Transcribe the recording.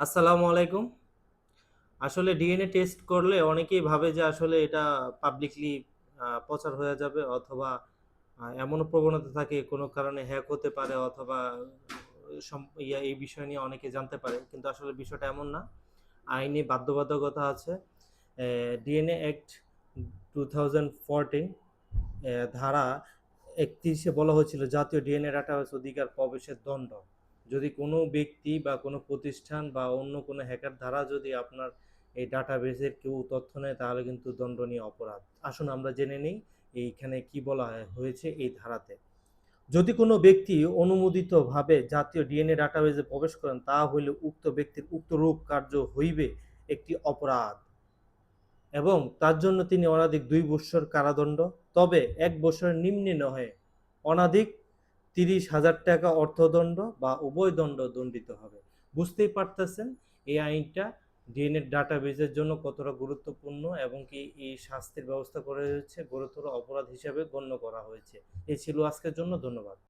আসসালামু আলাইকুম। আসলে ডিএনএ টেস্ট করলে অনেকেই ভাবে যে আসলে এটা পাবলিকলি প্রচার হয়ে যাবে অথবা এমনও প্রবণতা থাকে কোনো কারণে হ্যাক হতে পারে অথবা ইয়া, এই বিষয় নিয়ে অনেকে জানতে পারে। কিন্তু আসলে বিষয়টা এমন না। আইনি বাধ্যবাধকতা আছে। DNA act two thousand fourteen ধারা একত্রিশে বলা হয়েছিল জাতীয় ডিএনএ ডাটাবেস অধিকার প্রবেশের দণ্ড। যদি কোনো ব্যক্তি বা কোনো প্রতিষ্ঠান বা অন্য কোনো হ্যাকার দ্বারা যদি আপনার এই ডাটাবেসের কেউ তথ্য নেয়, তাহলে কিন্তু দণ্ডনীয় অপরাধ। আসুন আমরা জেনে নিই এইখানে কি বলা হয়- হয়েছে এই ধারাতে। যদি কোনো ব্যক্তি অনুমোদিতভাবে জাতীয় ডিএনএ ডাটাবেসে প্রবেশ করেন তা হইলে উক্ত ব্যক্তির উক্ত রূপ কার্য হইবে একটি অপরাধ এবং তার জন্য তিনি অনাধিক দুই বৎসর কারাদণ্ড। তবে এক বছরের নিম্নে নহে, অনাধিক তিরিশ হাজার টাকা অর্থদণ্ড বা উভয় দণ্ড দণ্ডিত হবে। বুঝতেই পারতেছেন এই আইনটা ডিএনএ ডাটাবেজের জন্য কতটা গুরুত্বপূর্ণ এবং কি এই শাস্তির ব্যবস্থা করা হয়েছে, গুরুতর অপরাধ হিসাবে গণ্য করা হয়েছে। এই ছিল আজকের জন্য, ধন্যবাদ।